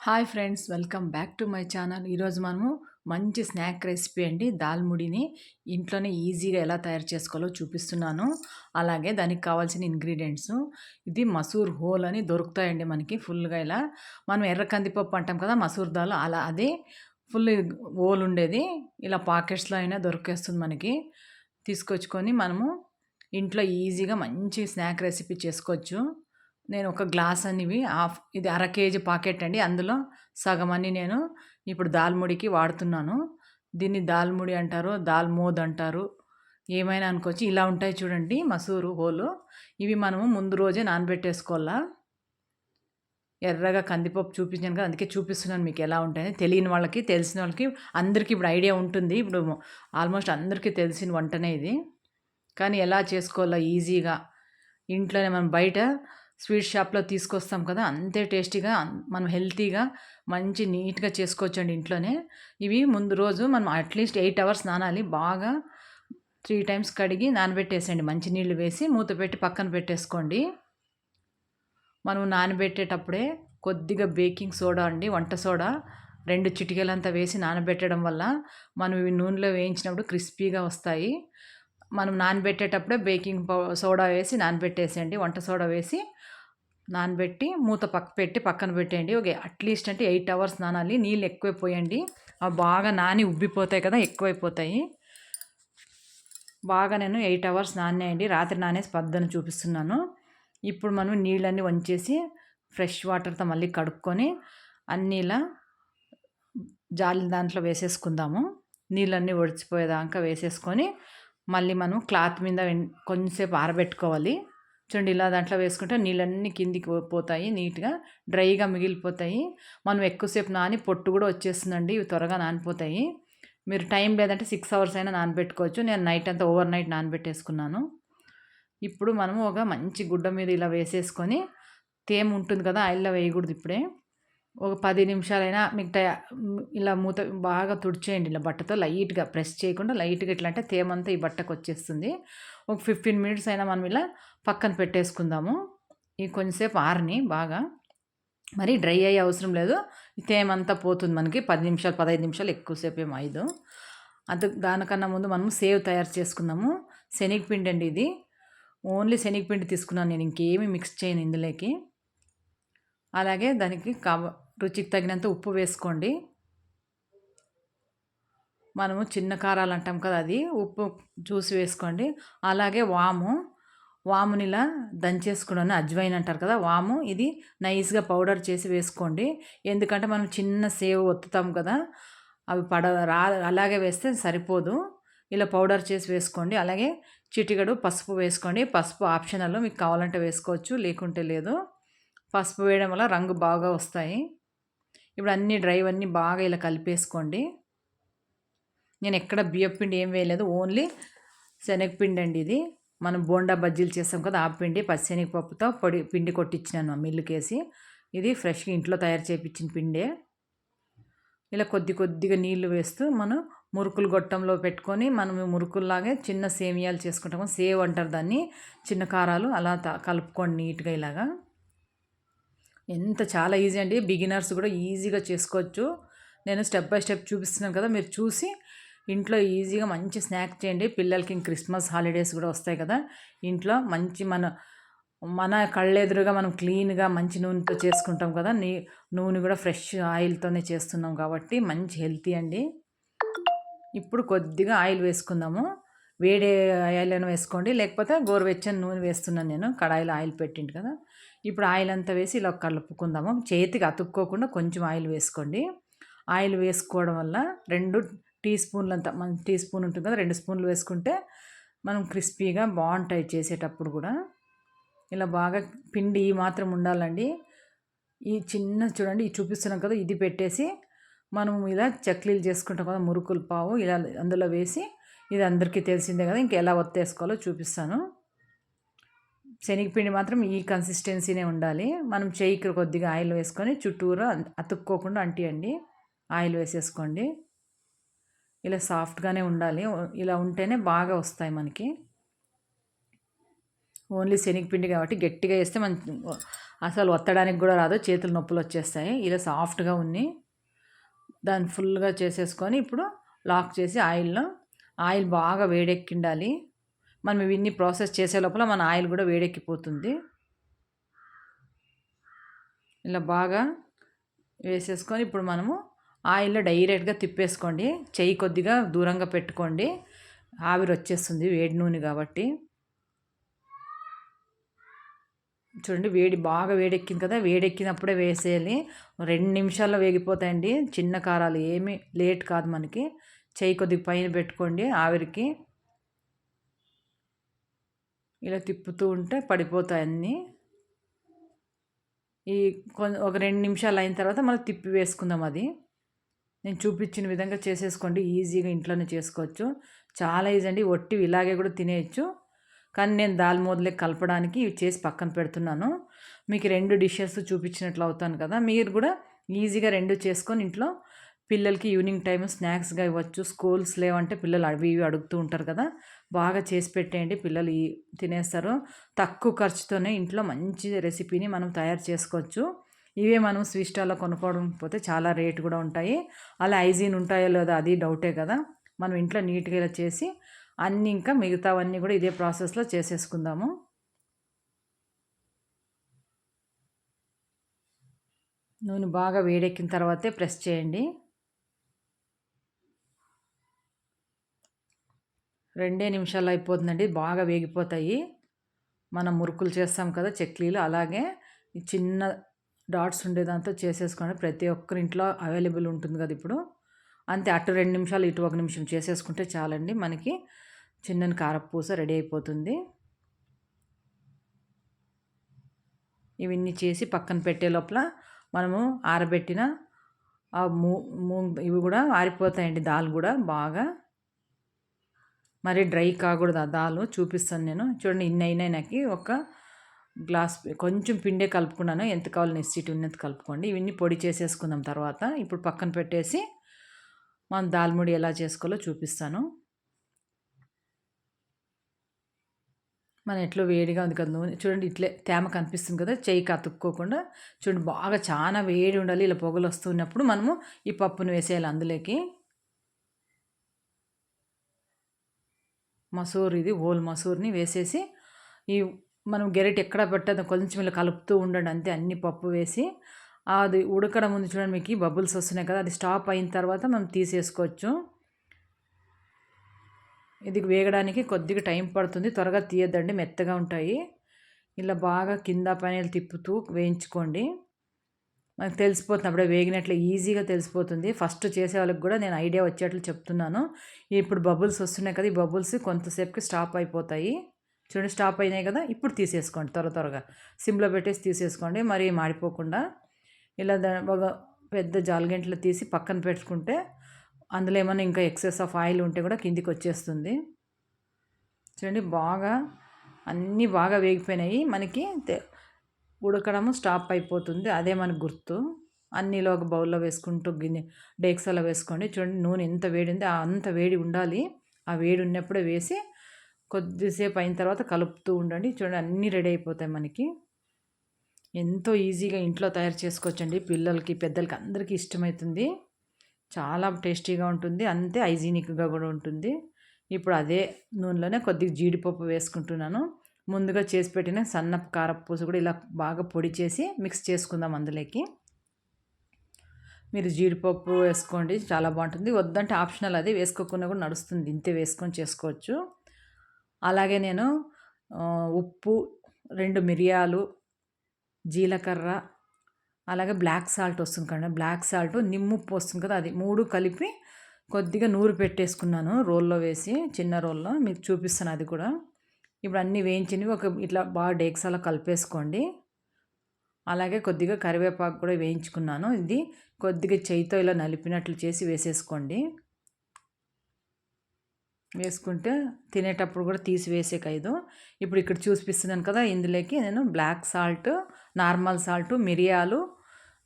Hi friends welcome back to my channel. ఈరోజు మనము మంచి స్నాక్ రెసిపీ అండి దాల్ముడిని ఇంట్లోనే ఈజీగా ఎలా తయారు చేసుకోవాలో చూపిస్తున్నాను. అలాగే దానికి కావాల్సిన ఇంగ్రీడియంట్స్ ఇది మసూర్ హోల్ అని దొరుకుతాయండి మనకి ఫుల్గా ఇలా. మనం ఎర్ర కందిపప్పు అంటాం కదా మసూర్ దాల్ అలా అదే ఫుల్ హోల్ ఉండేది. ఇలా పాకెట్స్లో అయినా దొరికేస్తుంది మనకి. తీసుకొచ్చుకొని మనము ఇంట్లో ఈజీగా మంచి స్నాక్ రెసిపీ చేసుకోవచ్చు. నేను ఒక గ్లాస్ అనేవి హాఫ్ ఇది అర కేజీ పాకెట్ అండి. అందులో సగం అని నేను ఇప్పుడు దాల్ముడికి వాడుతున్నాను. దీన్ని దాల్ముడి అంటారు దాల్మోద్ అంటారు. ఏమైనా అనుకోవచ్చు. ఇలా ఉంటాయి చూడండి మసూరు హోలు. ఇవి మనము ముందు రోజే నానబెట్టేసుకోవాలా? ఎర్రగా కందిపప్పు చూపించాను కదా అందుకే చూపిస్తున్నాను మీకు ఎలా ఉంటాయని. తెలియని వాళ్ళకి తెలిసిన వాళ్ళకి అందరికీ ఇప్పుడు ఐడియా ఉంటుంది. ఇప్పుడు ఆల్మోస్ట్ అందరికీ తెలిసిన వంటనే ఇది. కానీ ఎలా చేసుకోవాలో? ఈజీగా. ఇంట్లోనే మనం బయట స్వీట్ షాప్లో తీసుకొస్తాం కదా అంతే టేస్టీగా మనం హెల్తీగా మంచి నీట్గా చేసుకోవచ్చండి ఇంట్లోనే. ఇవి ముందు రోజు మనం అట్లీస్ట్ ఎయిట్ అవర్స్ నానాలి బాగా త్రీ టైమ్స్ కడిగి నానబెట్టేసేయండి. మంచినీళ్ళు వేసి మూత పెట్టి పక్కన పెట్టేసుకోండి. మనం నానబెట్టేటప్పుడే కొద్దిగా బేకింగ్ సోడా అండి వంట సోడా రెండు చిటికెలంతా వేసి నానబెట్టడం వల్ల మనం ఇవి నూనెలో వేయించినప్పుడు క్రిస్పీగా వస్తాయి. మనం నానబెట్టేటప్పుడే బేకింగ్ సోడా వేసి నానబెట్టేసేయండి. వంట సోడా వేసి నానబెట్టి మూత పక్క పెట్టి పక్కన పెట్టేయండి. ఓకే అట్లీస్ట్ అంటే ఎయిట్ అవర్స్ నానాలి. నీళ్ళు ఎక్కువైపోయండి అవి బాగా నాని ఉబ్బిపోతాయి కదా ఎక్కువైపోతాయి. బాగా నేను ఎయిట్ అవర్స్ నానేయండి. రాత్రి నానేసి పద్దను చూపిస్తున్నాను. ఇప్పుడు మనం నీళ్ళన్నీ వంచేసి ఫ్రెష్ వాటర్తో మళ్ళీ కడుక్కొని అన్నీలా జాలి దాంట్లో వేసేసుకుందాము. నీళ్ళన్నీ ఒడిచిపోయేదాకా వేసేసుకొని మళ్ళీ మనం క్లాత్ మీద కొంచెంసేపు ఆరబెట్టుకోవాలి. చూడండి ఇలా దాంట్లో వేసుకుంటే నీళ్ళన్నీ కిందికి పోతాయి నీట్గా డ్రైగా మిగిలిపోతాయి. మనం ఎక్కువసేపు నాని పొట్టు కూడా వచ్చేస్తుందండి ఇవి త్వరగా నానిపోతాయి. మీరు టైం లేదంటే సిక్స్ అవర్స్ అయినా నానబెట్టుకోవచ్చు. నేను నైట్ అంతా ఓవర్ నైట్ నానబెట్టేసుకున్నాను. ఇప్పుడు మనము ఒక మంచి గుడ్డ మీద ఇలా వేసేసుకొని తేమ ఉంటుంది కదా ఆయిల్లో వేయకూడదు ఇప్పుడే. ఒక పది నిమిషాలైనా మీకు టై ఇలా మూత బాగా తుడిచేయండి. ఇలా బట్టతో లైట్గా ప్రెస్ చేయకుండా లైట్గా ఇట్లా అంటే తేమంతా ఈ బట్టకు వచ్చేస్తుంది. ఒక ఫిఫ్టీన్ మినిట్స్ అయినా మనం ఇలా పక్కన పెట్టేసుకుందాము. ఈ కొంచెంసేపు ఆరిని బాగా. మరి డ్రై అయ్యే అవసరం లేదు. తేమంతా పోతుంది మనకి. పది నిమిషాలు పదహైదు నిమిషాలు ఎక్కువసేపు ఏం ఐదు అంత దానికన్నా ముందు మనం సేవ్ తయారు చేసుకుందాము. శనగపిండి అండి ఇది. ఓన్లీ శనగపిండి తీసుకున్నాను నేను. ఇంకేమీ మిక్స్ చేయను ఇందులోకి. అలాగే దానికి కావ రుచికి తగినంత ఉప్పు వేసుకోండి. మనము చిన్న కారాలు అంటాం కదా అది ఉప్పు చూసి వేసుకోండి. అలాగే వాము వామునిలా దంచేసుకున్నాను అజ్వైన్ అంటారు కదా వాము ఇది నైస్గా పౌడర్ చేసి వేసుకోండి. ఎందుకంటే మనం చిన్న సేవ్ ఒత్తుతాం కదా అవి పడ రా అలాగే వేస్తే సరిపోదు. ఇలా పౌడర్ చేసి వేసుకోండి. అలాగే చిటికడు పసుపు వేసుకోండి. పసుపు ఆప్షనల్ మీకు కావాలంటే వేసుకోవచ్చు లేకుంటే లేదు. పసుపు వేయడం వల్ల రంగు బాగా వస్తాయి. ఇప్పుడు అన్ని డ్రైవ్ అన్నీ బాగా ఇలా కలిపేసుకోండి. నేను ఎక్కడ బియ్యపిండి ఏం వేయలేదు ఓన్లీ శనగపిండి అండి ఇది. మనం బోండా బజ్జీలు చేస్తాం కదా ఆ పిండి పచ్చిశనగపప్పుతో పొడి పిండి కొట్టించినాను మిల్లుకేసి. ఇది ఫ్రెష్గా ఇంట్లో తయారు చేయించిన పిండే. ఇలా కొద్ది కొద్దిగా నీళ్ళు వేస్తూ మనం మురుకులు గొట్టంలో పెట్టుకొని మనం మురుకుల్లాగే చిన్న సేమియాలు చేసుకుంటాము సేవ్ అంటారు దాన్ని. చిన్న కారాలు అలా కలుపుకోండి నీట్గా ఇలాగా. ఎంత చాలా ఈజీ అండి. బిగినర్స్ కూడా ఈజీగా చేసుకోవచ్చు. నేను స్టెప్ బై స్టెప్ చూపిస్తున్నాను కదా మీరు చూసి ఇంట్లో ఈజీగా మంచి స్నాక్ చేయండి. పిల్లలకి క్రిస్మస్ హాలిడేస్ కూడా వస్తాయి కదా ఇంట్లో మంచి మన మన కళ్ళెదురుగా మనం క్లీన్గా మంచి నూనెతో చేసుకుంటాం కదా నీ నూనె కూడా ఫ్రెష్ ఆయిల్తోనే చేస్తున్నాం కాబట్టి మంచి హెల్తీ అండి. ఇప్పుడు కొద్దిగా ఆయిల్ వేసుకుందాము. వేడే ఆయిల్ అయినా వేసుకోండి. లేకపోతే గోరువెచ్చని నూనె వేస్తున్నాను నేను. కడాయిలో ఆయిల్ పెట్టింది కదా. ఇప్పుడు ఆయిల్ అంతా వేసి ఇలా కలుపుకుందాము. చేతికి అతుక్కోకుండా కొంచెం ఆయిల్ వేసుకోండి. ఆయిల్ వేసుకోవడం వల్ల రెండు టీ స్పూన్లు అంత మన టీ స్పూన్ ఉంటుంది కదా రెండు స్పూన్లు వేసుకుంటే మనం క్రిస్పీగా బాగుంటాయి చేసేటప్పుడు కూడా. ఇలా బాగా పిండి ఈ మాత్రం ఉండాలండి. ఈ చిన్న చూడండి ఇది చూపిస్తున్నాం కదా ఇది పెట్టేసి మనం ఇలా చక్లీలు చేసుకుంటాం కదా మురుకులు పావు ఇలా అందులో వేసి ఇది అందరికీ తెలిసిందే కదా ఇంకా ఎలా ఒత్తేసుకోవాలో చూపిస్తాను. శనగపిండి మాత్రం ఈ కన్సిస్టెన్సీనే ఉండాలి. మనం చేయికి కొద్దిగా ఆయిల్ వేసుకొని చుట్టూరా అతుక్కోకుండా అంటియండి ఆయిల్ వేసేసుకోండి. ఇలా సాఫ్ట్గానే ఉండాలి. ఇలా ఉంటేనే బాగా వస్తాయి మనకి. ఓన్లీ శనగపిండి కాబట్టి గట్టిగా వేస్తే మన అసలు ఒత్తడానికి కూడా రాదు. చేతులు నొప్పులు వచ్చేస్తాయి. ఇలా సాఫ్ట్గా ఉన్ని దాన్ని ఫుల్గా చేసేసుకొని ఇప్పుడు లాక్ చేసి ఆయిల్లో ఆయిల్ బాగా వేడెక్కిండాలి. మనం ఇవన్నీ ప్రాసెస్ చేసే లోపల మన ఆయిల్ కూడా వేడెక్కిపోతుంది. ఇలా బాగా వేసేసుకొని ఇప్పుడు మనము ఆయిల్లో డైరెక్ట్గా తిప్పేసుకోండి. చెయ్యి కొద్దిగా దూరంగా పెట్టుకోండి. ఆవిరి వచ్చేస్తుంది వేడి నూనె కాబట్టి. చూడండి వేడి బాగా వేడెక్కింది కదా వేడెక్కినప్పుడే వేసేయాలి. రెండు నిమిషాల్లో వేగిపోతాయండి. చిన్న కారాలు ఏమీ లేట్ కాదు మనకి. చెయ్యి కొద్దిగా పైన పెట్టుకోండి ఆవిరికి. ఇలా తిప్పుతూ ఉంటే పడిపోతాయి అన్నీ. ఈ ఒక రెండు నిమిషాలు అయిన తర్వాత మళ్ళీ తిప్పి వేసుకుందాం అది. నేను చూపించిన విధంగా చేసేసుకోండి. ఈజీగా ఇంట్లోనే చేసుకోవచ్చు. చాలా ఈజీ అండి. ఒట్టివి ఇలాగే కూడా తినేయచ్చు. కానీ నేను దాల్ మోదలే కలపడానికి ఇవి చేసి పక్కన పెడుతున్నాను. మీకు రెండు డిషెస్ చూపించినట్లు అవుతాను కదా. మీరు కూడా ఈజీగా రెండు చేసుకొని ఇంట్లో పిల్లలకి ఈవినింగ్ టైం స్నాక్స్గా ఇవ్వచ్చు. స్కూల్స్ లేవంటే పిల్లలు అవి ఇవి అడుగుతూ ఉంటారు కదా. బాగా చేసి పెట్టేయండి. పిల్లలు తినేస్తారు. తక్కువ ఖర్చుతోనే ఇంట్లో మంచి రెసిపీని మనం తయారు చేసుకోవచ్చు. ఇవే మనం స్వీట్ స్టాల్లో కొనుక్కోవడం పోతే చాలా రేటు కూడా ఉంటాయి. అలా హైజీన్ ఉంటాయో లేదో అది డౌటే కదా. మనం ఇంట్లో నీట్గా ఇలా చేసి అన్నీ ఇంకా మిగతావన్నీ కూడా ఇదే ప్రాసెస్లో చేసేసుకుందాము. నూనె బాగా వేడెక్కిన తర్వాతే ప్రెస్ చేయండి. రెండే నిమిషాలు అయిపోతుందండి. బాగా వేగిపోతాయి. మనం మురుకులు చేస్తాం కదా చక్లీలు. అలాగే చిన్న డాట్స్ ఉండేదాంతో చేసేసుకోండి. ప్రతి ఒక్కరి ఇంట్లో అవైలబుల్ ఉంటుంది కదా ఇప్పుడు. అంతే అటు రెండు నిమిషాలు ఇటు ఒక నిమిషం చేసేసుకుంటే చాలండి. మనకి చిన్న కారపూస రెడీ అయిపోతుంది. ఇవన్నీ చేసి పక్కన పెట్టే లోపల మనము ఆరబెట్టిన ఆ మూ మూ ఇవి కూడా ఆరిపోతాయండి. దాల్ కూడా బాగా మరి డ్రై కాకూడదు ఆ చూపిస్తాను నేను. చూడండి ఇన్ని అయినాయి నాకు ఒక గ్లాస్ కొంచెం పిండే కలుపుకున్నాను. ఎంత కావాలి నెస్సిటీ ఉన్నది కలుపుకోండి. ఇవన్నీ పొడి చేసేసుకుందాం తర్వాత. ఇప్పుడు పక్కన పెట్టేసి మనం దాల్ముడి ఎలా చేసుకోవాలో చూపిస్తాను. మన ఎట్లో వేడిగా ఉంది కదా నూనె. చూడండి ఇట్లే తేమ కనిపిస్తుంది కదా చేయి కతుక్కోకుండా. చూడండి బాగా చాలా వేడి ఉండాలి. ఇలా పొగలు వస్తున్నప్పుడు మనము ఈ పప్పును వేసేయాలి అందులోకి. మసూర్ ఇది ఓల్ మసూర్ని వేసేసి ఈ మనం గెరెట్ ఎక్కడ పెట్టదు కొంచెం ఇలా కలుపుతూ ఉండండి అంతే అన్ని పప్పు వేసి. అది ఉడకడం ముందు చూడండి మీకు బబుల్స్ వస్తున్నాయి కదా అది స్టాప్ అయిన తర్వాత మనం తీసేసుకోవచ్చు. ఇది వేగడానికి కొద్దిగా టైం పడుతుంది త్వరగా తీయద్దండి మెత్తగా ఉంటాయి. ఇలా బాగా కింద పైన తిప్పుతూ వేయించుకోండి. మనకు తెలిసిపోతుంది. అప్పుడే వేగినట్లు ఈజీగా తెలిసిపోతుంది. ఫస్ట్ చేసే వాళ్ళకి కూడా నేను ఐడియా వచ్చేట్లు చెప్తున్నాను. ఇప్పుడు బబుల్స్ వస్తున్నాయి కదా ఈ బబుల్స్ కొంతసేపుకి స్టాప్ అయిపోతాయి. చూడండి స్టాప్ అయినాయి కదా ఇప్పుడు తీసేసుకోండి త్వర త్వరగా. సిమ్లో పెట్టేసి తీసేసుకోండి మరి మాడిపోకుండా. ఇలా ఒక పెద్ద జాలిగంటలు తీసి పక్కన పెట్టుకుంటే అందులో ఏమైనా ఇంకా ఎక్సెస్ ఆఫ్ ఆయిల్ ఉంటే కూడా కిందికి వచ్చేస్తుంది. చూడండి బాగా అన్నీ బాగా వేగిపోయినాయి. మనకి ఉడకడము స్టాప్ అయిపోతుంది. అదే మనకు గుర్తు. అన్నిలో ఒక బౌల్లో వేసుకుంటూ గిన్నె డేక్సాలో వేసుకోండి. చూడండి నూనె ఎంత వేడి ఉంది అంత వేడి ఉండాలి. ఆ వేడి ఉన్నప్పుడే వేసి కొద్దిసేపు అయిన తర్వాత కలుపుతూ ఉండండి. చూడండి అన్నీ రెడీ అయిపోతాయి మనకి. ఎంతో ఈజీగా ఇంట్లో తయారు చేసుకోవచ్చండి. పిల్లలకి పెద్దలకి అందరికీ ఇష్టమవుతుంది చాలా టేస్టీగా ఉంటుంది. అంతే హైజీనిక్గా కూడా ఉంటుంది. ఇప్పుడు అదే నూనెలోనే కొద్దిగా జీడిపప్పు వేసుకుంటున్నాను. ముందుగా చేసి పెట్టిన సన్న కారపూస కూడా ఇలా బాగా పొడి చేసి మిక్స్ చేసుకుందాం అందులోకి. మీరు జీడిపప్పు వేసుకోండి చాలా బాగుంటుంది. వద్దంటే ఆప్షనల్ అది వేసుకోకుండా కూడా నడుస్తుంది. ఇంతే వేసుకొని చేసుకోవచ్చు. అలాగే నేను ఉప్పు రెండు మిరియాలు జీలకర్ర అలాగే బ్లాక్ సాల్ట్ వస్తుంది కదా బ్లాక్ సాల్ట్ నిమ్ముప్పు వస్తుంది కదా అది మూడు కలిపి కొద్దిగా నూరు పెట్టేసుకున్నాను రోల్లో వేసి చిన్న రోల్లో. మీకు చూపిస్తాను అది కూడా. ఇప్పుడు అన్నీ వేయించినవి ఒక ఇట్లా బాగా డేక్సాలో కలిపేసుకోండి. అలాగే కొద్దిగా కరివేపాకు కూడా వేయించుకున్నాను. ఇది కొద్దిగా చేయితో ఇలా నలిపినట్లు చేసి వేసేసుకోండి. వేసుకుంటే తినేటప్పుడు కూడా తీసి వేసే కైదు ఇప్పుడు ఇక్కడ చూపిస్తున్నాను కదా ఇందులోకి నేను బ్లాక్ సాల్ట్ నార్మల్ సాల్ట్ మిరియాలు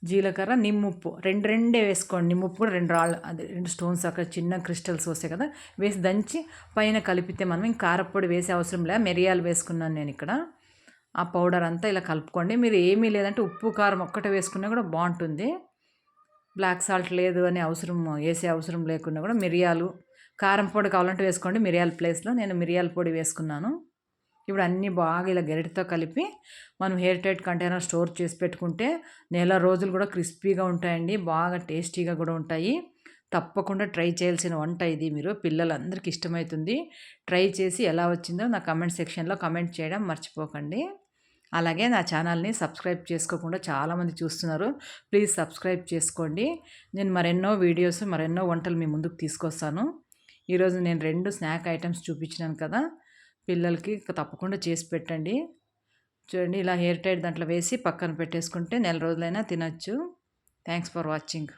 జీలకర్ర నిమ్ముప్పు. రెండు రెండే వేసుకోండి. నిమ్ముప్పు కూడా రెండు రాళ్ళు. అది రెండు స్టోన్స్ అక్కడ చిన్న క్రిస్టల్స్ వస్తాయి కదా వేసి దంచి పైన కలిపితే మనం ఇంకా కారప్పొడి వేసే అవసరం లే. మిరియాలు వేసుకున్నాను నేను ఇక్కడ. ఆ పౌడర్ అంతా ఇలా కలుపుకోండి. మీరు ఏమీ లేదంటే ఉప్పు కారం ఒక్కటే వేసుకున్నా కూడా బాగుంటుంది. బ్లాక్ సాల్ట్ లేదు అని అవసరం వేసే అవసరం లేకుండా కూడా మిరియాలు కారం పొడి కావాలంటే వేసుకోండి. మిరియాల ప్లేస్లో నేను మిరియాల పొడి వేసుకున్నాను. ఇప్పుడు అన్నీ బాగా ఇలా గరిటతో కలిపి మనం హెయిర్ టైట్ కంటైనర్ స్టోర్ చేసి పెట్టుకుంటే నెల రోజులు కూడా క్రిస్పీగా ఉంటాయండి బాగా టేస్టీగా కూడా ఉంటాయి. తప్పకుండా ట్రై చేయాల్సిన వంట ఇది మీరు పిల్లలందరికీ ఇష్టమవుతుంది ట్రై చేసి ఎలా వచ్చిందో నా కమెంట్ సెక్షన్లో కమెంట్ చేయడం మర్చిపోకండి. అలాగే నా ఛానల్ని సబ్స్క్రైబ్ చేసుకోకుండా చాలామంది చూస్తున్నారు ప్లీజ్ సబ్స్క్రైబ్ చేసుకోండి. నేను మరెన్నో వీడియోస్ మరెన్నో వంటలు మీ ముందుకు తీసుకొస్తాను. ఈరోజు నేను రెండు స్నాక్ ఐటమ్స్ చూపించినాను కదా పిల్లలకి తప్పకుండా చేసి పెట్టండి. చూడండి ఇలా హెయిర్ టైట్ దాంట్లో వేసి పక్కన పెట్టేసుకుంటే నెల రోజులైనా తినచ్చు. Thanks for watching